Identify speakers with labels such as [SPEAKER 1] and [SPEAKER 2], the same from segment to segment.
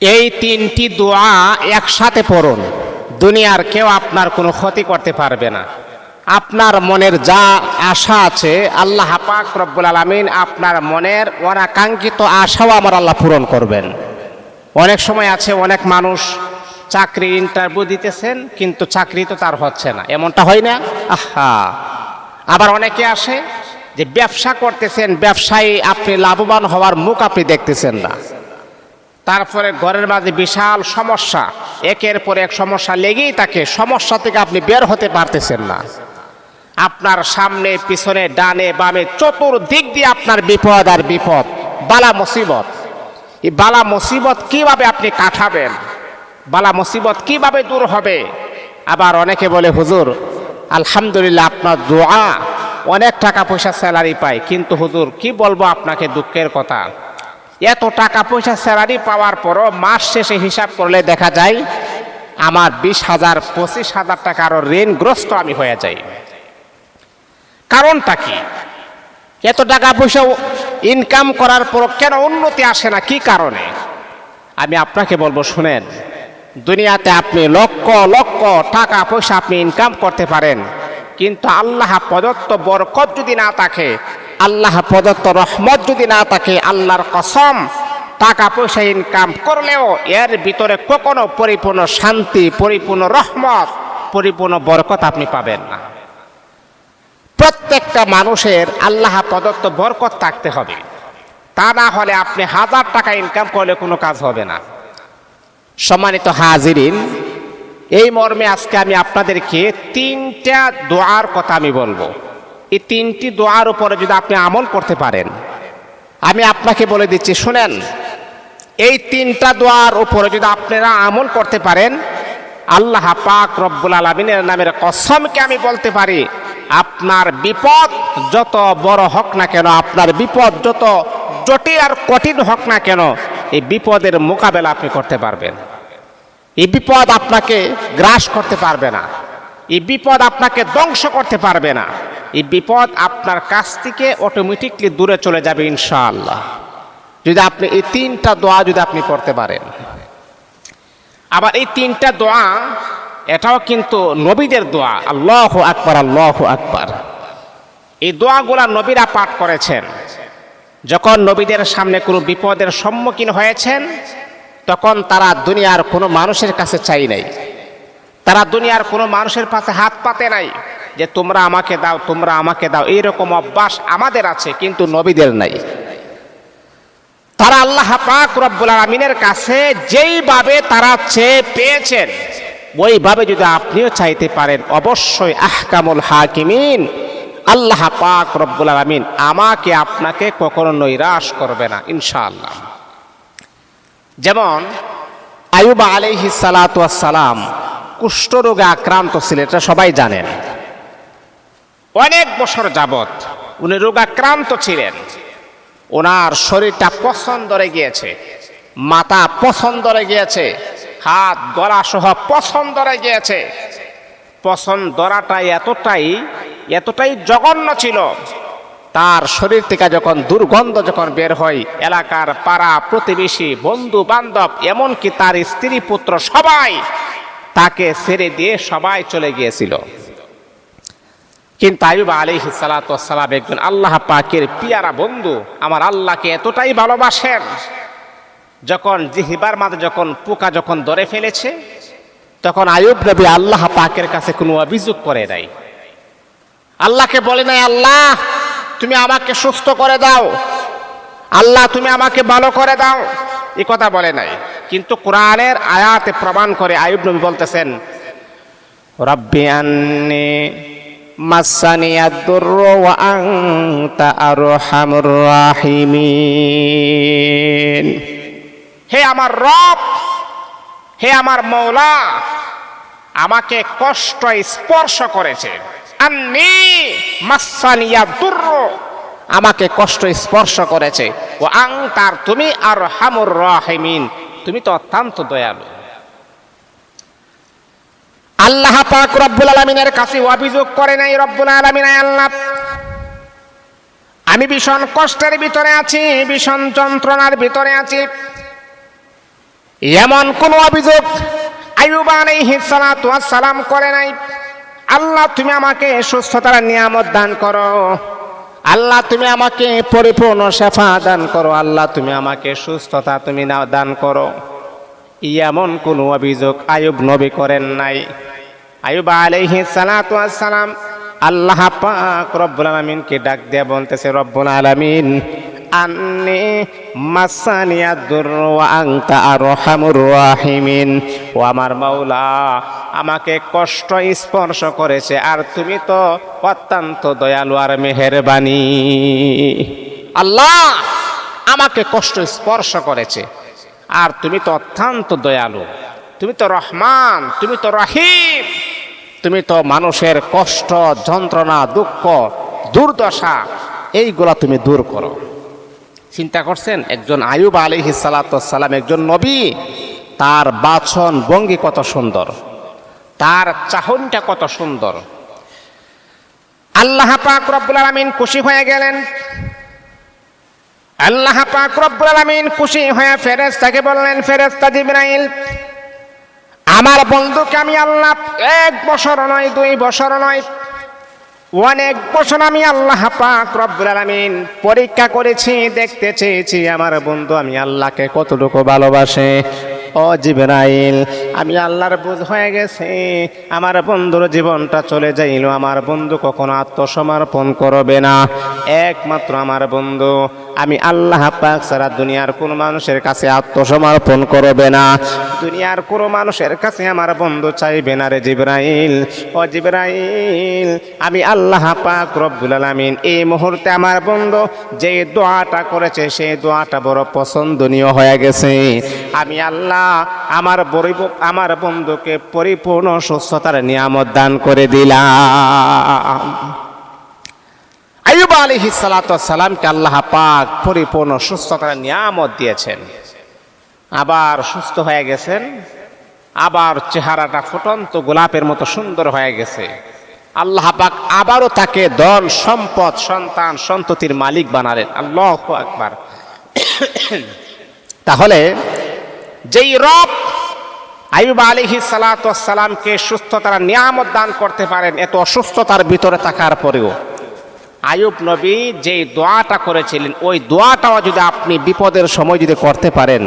[SPEAKER 1] এই তিনটি দোয়া একসাথে পড়ুন। দুনিয়ার কেউ আপনার কোনো ক্ষতি করতে পারবে না। আপনার মনের যা আশা আছে, আল্লাহ পাক রব্বুল আলমিন আপনার মনের অনাকাঙ্ক্ষিত আশাও আমার আল্লাহ পূরণ করবেন। অনেক সময় আছে, অনেক মানুষ চাকরি ইন্টারভিউ দিতেছেন, কিন্তু চাকরি তো তার হচ্ছে না। এমনটা হয় না? আহা! আবার অনেকে আসে যে ব্যবসা করতেছেন, ব্যবসায়ী আপনি লাভবান হওয়ার মুখ আপনি দেখতেছেন না। তারপরে ঘরের মাঝে বিশাল সমস্যা। একের পর এক সমস্যা লেগেই থাকে, সমস্যা থেকে আপনি বের হতে পারতেছেন না। আপনার সামনে, পিছনে, ডানে, বামে চতুর্দিক দিয়ে আপনার বিপদ আর বিপদ, বালা মুসিবত। এই বালা মুসিবত কীভাবে আপনি কাটাবেন? বালা মুসিবত কীভাবে দূর হবে? আবার অনেকে বলে, হুজুর, আলহামদুলিল্লাহ আপনার দোয়া, অনেক টাকা পয়সা স্যালারি পায় কিন্তু হুজুর, কি বলব আপনাকে দুঃখের কথা? এত টাকা পয়সা স্যালারি পাওয়ার পরও মাস শেষে হিসাব করলে দেখা যায় আমার বিশ হাজার, পঁচিশ হাজার টাকা ঋণগ্রস্ত আমি হয়ে যাই। কারণটা কি? এত টাকা পয়সা ইনকাম করার পর কেন উন্নতি আসে না? কি কারণে? আমি আপনাকে বলব, শুনেন, দুনিয়াতে আপনি লক্ষ লক্ষ টাকা পয়সা আপনি ইনকাম করতে পারেন, কিন্তু আল্লাহ প্রদত্ত বরকত যদি না থাকে আল্লাহ প্রদত্ত রহমত যদি না থাকে, আল্লাহর কসম টাকা পয়সা ইনকাম করলেও এর ভিতরে কখনো পরিপূর্ণ শান্তি, পরিপূর্ণ রহমত, পরিপূর্ণ বরকত আপনি পাবেন না। প্রত্যেকটা মানুষের আল্লাহ প্রদত্ত বরকত থাকতে হবে। তা না হলে আপনি হাজার টাকা ইনকাম করলে কোনো কাজ হবে না। সম্মানিত হাজিরিন, এই মর্মে আজকে আমি আপনাদেরকে তিনটা দোয়ার কথা আমি বলব। এই তিনটি দোয়ার উপরে যদি আপনি আমল করতে পারেন, আমি আপনাকে বলে দিচ্ছি, শুনেন, এই তিনটা দোয়ার উপরে যদি আপনারা আমল করতে পারেন, আল্লাহ পাক রব্বুল আলমিনের নামের কসমকে আমি বলতে পারি, আপনার বিপদ যত বড় হোক না কেন, আপনার বিপদ যত জটিল আর কঠিন হোক না কেন, এই বিপদের মোকাবেলা আপনি করতে পারবেন। এই বিপদ আপনাকে গ্রাস করতে পারবে না। এই বিপদ আপনাকে ধ্বংস করতে পারবে না। এই বিপদ আপনার কাছ থেকে অটোমেটিকলি দূরে চলে যাবে ইনশাআল্লাহ। যদি আপনি এই তিনটা দোয়া যদি আপনি পড়তে পারেন। আবার এই তিনটা দোয়া, এটাও কিন্তু নবীদের দোয়া। আল্লাহ আকবার আল্লাহ আকবার। এই দোয়াগুলা নবীরা পাঠ করেছেন। যখন নবীদের সামনে কোনো বিপদের সম্মুখীন হয়েছেন, তখন তারা দুনিয়ার কোনো মানুষের কাছে চাই নাই। তারা দুনিয়ার কোনো মানুষের পাশে হাত পাতে নাই যে তোমরা আমাকে দাও, তোমরা আমাকে দাও। এইরকম অভ্যাস আমাদের আছে, কিন্তু নবীদের নাই। তারা আল্লাহ পাক রব্বুল আলমিনের কাছে যেইভাবে তারা চেয়ে পেয়েছেন, ওইভাবে যদি আপনিও চাইতে পারেন, অবশ্যই আহকামুল হাকিমিন, আল্লাহ পাক রব্বুল আলমিন আমাকে আপনাকে কখনো নৈরাশ করবে না, ইনশাআল্লাহ। যেমন আয়ুবা আলাইহি সালাম কুষ্ঠরোগে আক্রান্ত ছিলেন, এটা সবাই জানেন অনেক বছর যাবত উনি রোগাক্রান্ত ছিলেন। ওনার শরীরটা পছন্দরে গিয়েছে, মাথা পছন্দরে গিয়েছে, হাত গলা সহ পছন্দরে গিয়েছে। পছন্দরাটা এতটাই এতটাই জঘন্য ছিল। তার শরীর থেকে যখন দুর্গন্ধ যখন বের হয়, এলাকার পাড়া প্রতিবেশী বন্ধু বান্ধব এমনকি তার স্ত্রী পুত্র সবাই তাকে ছেড়ে দিয়ে সবাই চলে গিয়েছিল। কিন্তু আয়ুব আলী সালাতাম একজন আল্লাহ পাকের পিয়ারা বন্ধু, আমার আল্লাহকে এতটাই ভালোবাসেন, যখন জিহিবার মাঝে যখন পোকা যখন ধরে ফেলেছে, তখন আয়ুব নবী আল্লাহ পাকের কাছে কোনো অভিযোগ করে নাই। আল্লাহকে বলে নাই, আল্লাহ, তুমি আমাকে সুস্থ করে দাও। আল্লাহ, তুমি আমাকে ভালো করে দাও। এ কথা বলে নাই। কিন্তু কোরআনের আয়াতে প্রমাণ করে আয়ুব নবী বলতেছেন, রব্বি আন্নি মাসানি আদ-দুরর ওয়া আনতা আরহামুর রাহিমিন। হে আমার রব, হে আমার মৌলা, আমাকে কষ্ট স্পর্শ করেছে। আন্নি মাসানিয়া দুর্র আমাকে কষ্ট স্পর্শ করেছে। ও আং তার তুমি আর হামুর রাহিমিন। তুমি তো অত্যন্ত দয়ালু। আল্লাহ পাক রব্বুল আলমিনের কাছে অভিযোগ করে নাই, রব্বুল আলমিন আল্লাহ। আমি ভীষণ কষ্টের ভিতরে আছি, ভীষণ যন্ত্রণার ভিতরে আছি। এমন কোন অভিযোগ ওয়াস সালাম করে নাই। আল্লাহ, তুমি আমাকে সুস্থতার নিয়ামত দান করো। আল্লাহ, তুমি আমাকে পরিপূর্ণ শেফা দান করো। আল্লাহ, তুমি আমাকে সুস্থতা তুমি না দান করো। এমন কোনো অভিযোগ আয়ুব নবী করেন নাই। আয়ুব আলহি সালাম আল্লাহ পাক রব্বুল আলমিনকে ডাক দিয়ে বলতেছে, রব্বুল আলামিন আন্নি, মাসানিয়া দুর্রা আংতা আরহামুর রাহিমিন। ও আমার মাওলা, আমাকে কষ্ট স্পর্শ করেছে, আর তুমি তো অত্যন্ত দয়ালু আর মেহেরবানি। আল্লাহ আমাকে কষ্ট স্পর্শ করেছে, আর তুমি তো অত্যন্ত দয়ালু। তুমি তো রহমান, তুমি তো রহিম। তুমি তো মানুষের কষ্ট, যন্ত্রণা, দুঃখ, দুর্দশা, এইগুলা তুমি দূর করো। চিন্তা করছেন, একজন আয়ুব আলী সালাম একজন নবী, তার বাছন ভঙ্গি কত সুন্দর, তার চাহনটা কত সুন্দর। আল্লাহ পাক রব্বুল আলামিন খুশি হয়ে গেলেন। আল্লাহ পাক রব্বুল আলামিন খুশি হয়ে ফেরেশতাকে বললেন, ফেরেশতা জিবরাইল, আমার বন্ধুকে আমি আল্লাহ এক বছর নয়, দুই বছর নয় অনেক বছর আমি আল্লাহ পাক রব্বুল আলামিন পরীক্ষা করেছি, দেখতে চেয়েছি। আমার বন্ধু, আমি আল্লাহকে কতটুকু ভালোবাসে? ও জিবরাইল, আমি আল্লাহর বুঝ হয়ে গেছে। আমার বন্ধুর জীবনটা চলে যাইল, আমার বন্ধু কখনো আত্মসমর্পণ করবে না। একমাত্র আমার বন্ধু, আমি আল্লাহ পাক সারা দুনিয়ার কোন মানুষের কাছে আত্মসমর্পণ করবে না। দুনিয়ার কোনো মানুষের কাছে আমার বন্ধু চাইবে না রে জিবরাইল। ও জিবরাইল, আমি আল্লাহ পাক রব্বুল আলামিন, এই মুহূর্তে আমার বন্ধু যে দোয়াটা করেছে, সেই দোয়াটা বড় পছন্দনীয় হয়ে গেছে। আমি আল্লাহ আমার আমার বন্ধুকে পরিপূর্ণ সুস্থতার নিয়ামত দান করে দিলাম। আইয়ুব আলাইহিস সালাতু সালামকে আল্লাহ পাক পরিপূর্ণ সুস্থতার নিয়ামত দিয়েছেন। আবার সুস্থ হয়ে গেছেন, আবার চেহারাটা ফুটন্ত গোলাপের মতো সুন্দর হয়ে গেছে। আল্লাহ পাক আবারও তাকে ধন সম্পদ, সন্তান, সন্ততির মালিক বানালেন। আল্লাহ আকবার। তাহলে যেই রব আয়ুব আলিহি সালাতামকে সুস্থতার নিয়ামত দান করতে পারেন, এত অসুস্থতার ভিতরে থাকার পরেও। আয়ুব নবী যে দোয়াটা করেছিলেন, ওই দোয়াটাও যদি আপনি বিপদের সময় যদি করতে পারেন,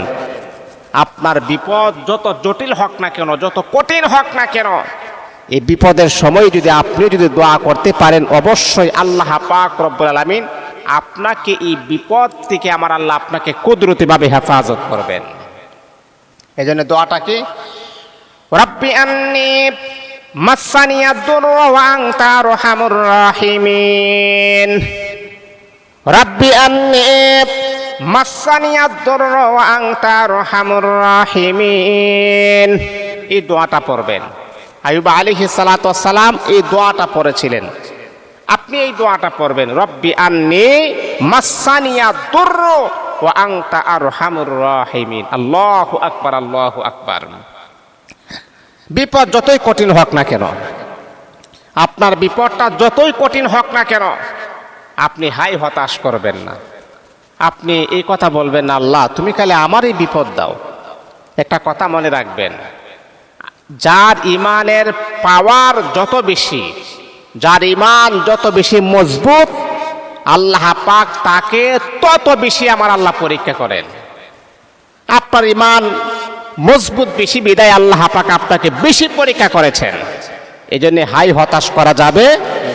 [SPEAKER 1] আপনার বিপদ যত জটিল হোক না কেন, যত কঠিন হোক না কেন, এই বিপদের সময় যদি আপনি যদি দোয়া করতে পারেন, অবশ্যই আল্লাহ পাক রব্বুল আলামিন আপনাকে এই বিপদ থেকে আমার আল্লাহ আপনাকে কুদরতিভাবে হেফাজত করবেন। এই জন্য দোয়াটা কি? রব্বি আন্নি মাসানিয়া দুররা ওয়া আনতা আরহামুর রাহিমিন। রব্বি আন্নি মাসানিয়া দুররা ওয়া আনতা আরহামুর রাহিমিন। এই দোয়াটা পড়বেন। আয়ুব আলিহি সালাম এই দোয়াটা পড়েছিলেন। আপনি এই দোয়াটা পড়বেন, রব্বি আন্নি মাসানিয়া দুর্র ও আংতা আর রাহিমিন। আল্লাহ আকবার আল্লাহ আকবার। বিপদ যতই কঠিন হোক না কেন, আপনার বিপদটা যতই কঠিন হোক না কেন, আপনি হাই হতাশ করবেন না। আপনি এই কথা বলবেন না আল্লাহ, তুমি খালি আমারই বিপদ দাও। একটা কথা মনে রাখবেন, যার ইমানের পাওয়ার যত বেশি, যার ইমান যত বেশি মজবুত আল্লাহ পাক তাকে তত বেশি আমার আল্লাহ পরীক্ষা করেন। আপনার ইমান মজবুত, বেশি বিদায় আল্লাহ পাক আপনাকে বেশি পরীক্ষা করেছেন। এই জন্য হাই হতাশ করা যাবে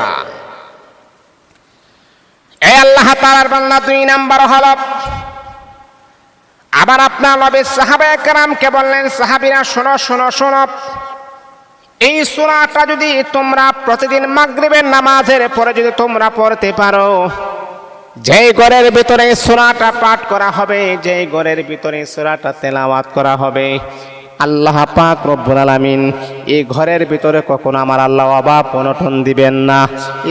[SPEAKER 1] না। এই আল্লাহ তালার বাংলা দুই নাম্বার হল, আবার আপনার নবী সাহাবা একরামকে বললেন, সাহাবিরা, শোনো শোনো শোনো। এই সুরাটা যদি তোমরা প্রতিদিন মাগরিবের নামাজের পরে যদি তোমরা পড়তে পারো, যেই ঘরের ভিতরে সুরাটা পাঠ করা হবে, যেই ঘরের ভিতরে সুরাটা তেলাওয়াত করা হবে আল্লাহ পাক রব্বুল আলামিন এই ঘরের ভিতরে কখনো আমার আল্লাহ অভাব অনটন দিবেন না।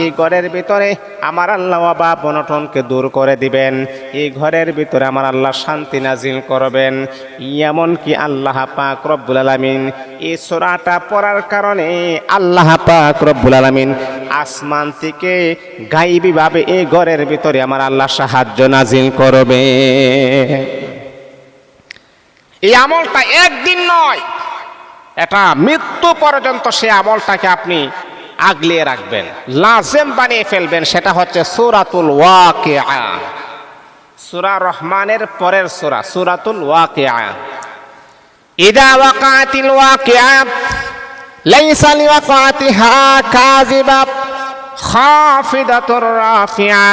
[SPEAKER 1] এই ঘরের ভিতরে আমার আল্লাহ অভাব অনটনকে দূর করে দিবেন। এই ঘরের ভিতরে আমার আল্লাহ শান্তি নাজিল করবেন। এমন কি আল্লাহ পাক রব্বুল আলামিন এই সোরাটা পড়ার কারণে আল্লাহ পাক রব্বুল আলামিন আসমান থেকে গাইবীভাবে এই ঘরের ভিতরে আমার আল্লাহ সাহায্য নাজিল করবে। এই আমলটা একদিন নয়, এটা মৃত্যু পর্যন্ত সে আমলটাকে আপনি আগলিয়ে রাখবেন, লাজেম বানিয়ে ফেলবেন, সেটা হচ্ছে সুরাতুল ওয়াকিয়া। সুরা রহমানের পরের সুরা, সুরাতুল ওয়াকিয়া। ইদা ওয়াকাতিল ওয়াকিয়া লাইসা লিওয়াকাতিহা কাযিবা, খাফিদাতুর রাফিয়া।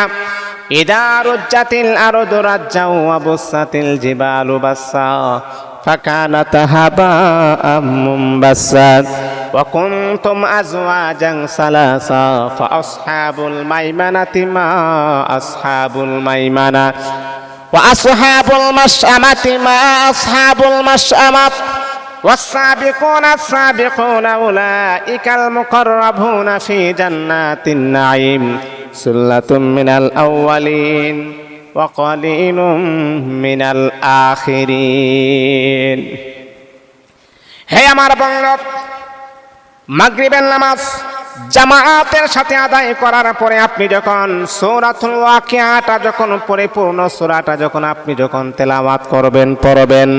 [SPEAKER 1] إذا رجت الأرض رجا وبست الجبال بسا فكانت هباء منبسا وكنتم أزواجا ثلاثا فأصحاب الميمنة ما أصحاب الميمنة وأصحاب المشأمة ما أصحاب المشأمة والسابقون السابقون أولئك المقربون في جنات النعيم سلة من الأولين وقليل من الآخرين হে আমার বন্ধু মাগরিবের নামাজ জামায়াতের সাথে আদায় করার পরে আপনি যখন সূরাতুল ওয়াকিয়াটা যখন পরিপূর্ণ সূরাটা যখন আপনি যখন তেলাওয়াত করবেন পড়বেন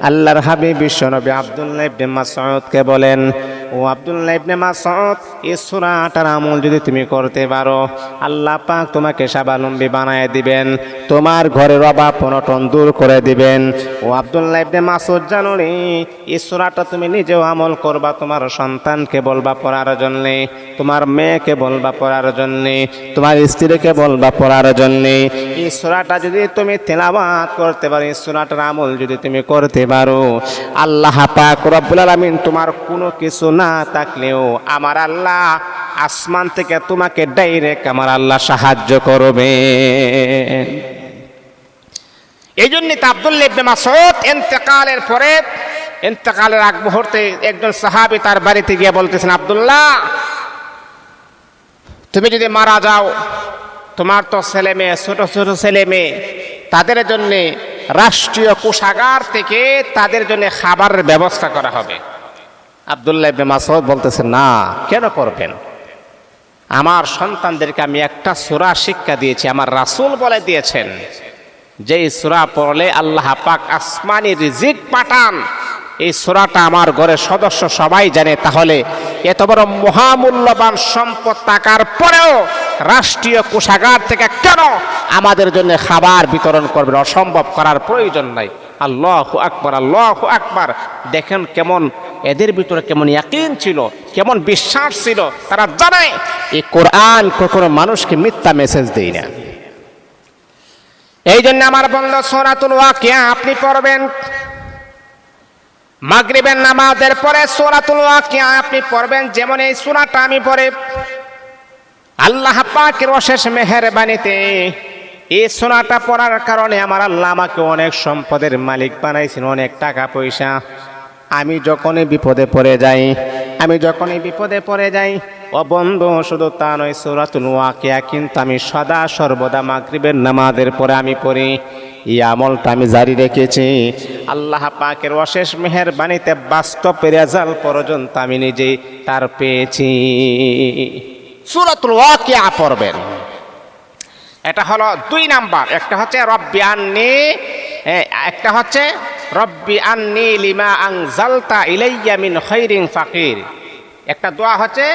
[SPEAKER 1] আল্লাহর হাবিব বিশ্বনবী আব্দুল্লাহ ইবনে মাসউদকে বলেন ও আব্দুল্লাহ ইবনে মাসউদ, এই সূরাটার আমল যদি তুমি করতে পারো, আল্লাহ পাক তোমাকে স্বাবলম্বী বানায় দিবেন, তোমার ঘরের অভাব অনটন দূর করে দিবেন। ও আব্দুল্লাহ ইবনে মাসউদ জানো রে এই সূরাটা তুমি নিজেও আমল করবা তোমার সন্তানকে বলবা পড়ার জন্যে, তোমার মেয়েকে বলবা পড়ার জন্যে, তোমার স্ত্রীকে বলবা পড়ার জন্যে। এই সূরাটা যদি তুমি তেলাওয়াত করতে পারো, এই সূরাটার আমল যদি তুমি করতে পারো, আল্লাহ পাক রব্বুল আলামিন তোমার কোনো কিছু না থাকলেও আমার আল্লাহ আসমান থেকে তোমাকে ডাইরেক্ট আমার আল্লাহ সাহায্য করবে। এই জন্যই তো মাসউদ ইন্তেকালের পরে ইন্তেকালের আগ মুহূর্তে একজন সাহাবী তার বাড়িতে গিয়ে বলতেছেন, আব্দুল্লাহ, তুমি যদি মারা যাও, তোমার তো ছেলে মেয়ে, ছোট ছোট ছেলে মেয়ে, তাদের জন্যে রাষ্ট্রীয় কোষাগার থেকে তাদের জন্য খাবারের ব্যবস্থা করা হবে। আবদুল্লাহ ইবনে মাসউদ বলতেছেন, না, কেন করবেন? আমার সন্তানদেরকে আমি একটা সূরা শিক্ষা দিয়েছি, আমার রাসূল বলে দিয়েছেন, যেই সূরা পড়লে আল্লাহ পাক আসমানি রিজিক পাঠান। এই সূরাটা আমার ঘরের সদস্য সবাই জানে, তাহলে এত বড় মহামূল্যবান সম্পদ থাকার পরেও রাষ্ট্রীয় কোষাগার থেকে কেন আমাদের জন্য খাবার বিতরণ করবেন? অসম্ভব করার প্রয়োজন নাই। আল্লাহ আকবার আল্লাহ আকবার, দেখেন কেমন এদের ভিতরে কেমন ইয়াকিন ছিল, কেমন বিশ্বাস ছিল, তারা জানে। এই কোরআন কখনো মানুষকে মিথ্যা মেসেজ দেয় না। এই জন্য আমার বন্ধ সোরাতুল ওয়াকিয়া, আপনি পড়বেন মাগরিবের নামাজের পরে সোরাতুল ওয়াকিয়া, আপনি পড়বেন যেমন এই সোনাটা আমি পড়ে। আল্লাহ পাকের অশেষ মেহেরবানিতে এই সোনাটা পড়ার কারণে আমার আল্লাহ আমাকে অনেক সম্পদের মালিক বানাইছেন, অনেক টাকা পয়সা। আমি যখনই বিপদে পড়ে যাই আমি যখনই বিপদে পড়ে যাই ও বন্ধু শুধু তা নয় সুরাতুল ওয়াকিয়া কিন্তু আমি সদা সর্বদা মাগরিবের নামাজের পরে আমি পড়ি। এই আমলটা আমি জারি রেখেছি। আল্লাহ পাকের অশেষ মেহেরবানিতে বাস্তব রেজাল্ট পর্যন্ত আমি নিজেই তার পেয়েছি। সুরাতুল ওয়াকিয়া পড়বেন। এটা হলো দুই নাম্বার একটা হচ্ছে এ, একটা হচ্ছে রব্বি আন্নি লিমা আং জালতা ইলাইয়া মিন খৈরিং ফাকির। একটা দোয়া হচ্ছে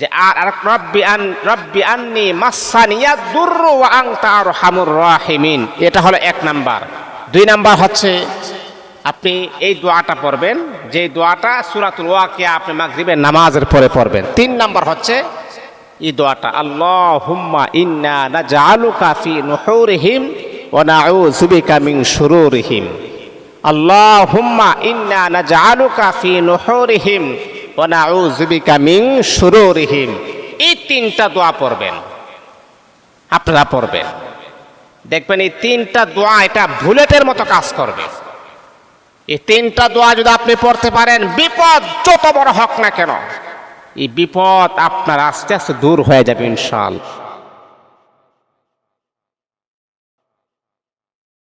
[SPEAKER 1] যে, আর আর রব্বি আন, রব্বি আন্নি মাসানিয়া দুর্রু ওয়া আনতা আরহামুর রাহিমিন। এটা হলো এক নাম্বার। দুই নাম্বার হচ্ছে, আপনি এই দোয়াটা পড়বেন, যে দোয়াটা সূরাতুল ওয়াকিয়া আপনি মাগরিবের নামাজের পরে পড়বেন। তিন নাম্বার হচ্ছে, এই দোয়াটা, আল্লাহুম্মা ইন্না নাজআলুকা ফি নুহুরিহিম ওয়া নাউযু বিকা মিন শুরুরিহিম। আল্লাহুম্মা ইন্না নাজআলুকা ফি নুহুরিহিম ওয়া নাউযু বিকা মিন শুরুরিহিম। এই তিনটা দোয়া পড়বেন। আপনারা পড়বেন। দেখবেন এই তিনটা দোয়া এটা বুলেটের মতো কাজ করবে। এই তিনটা দোয়া যদি আপনি পড়তে পারেন, বিপদ যত বড় হোক না কেন, এই বিপদ আপনার আস্তে আস্তে দূর হয়ে যাবে ইনশাআল্লাহ।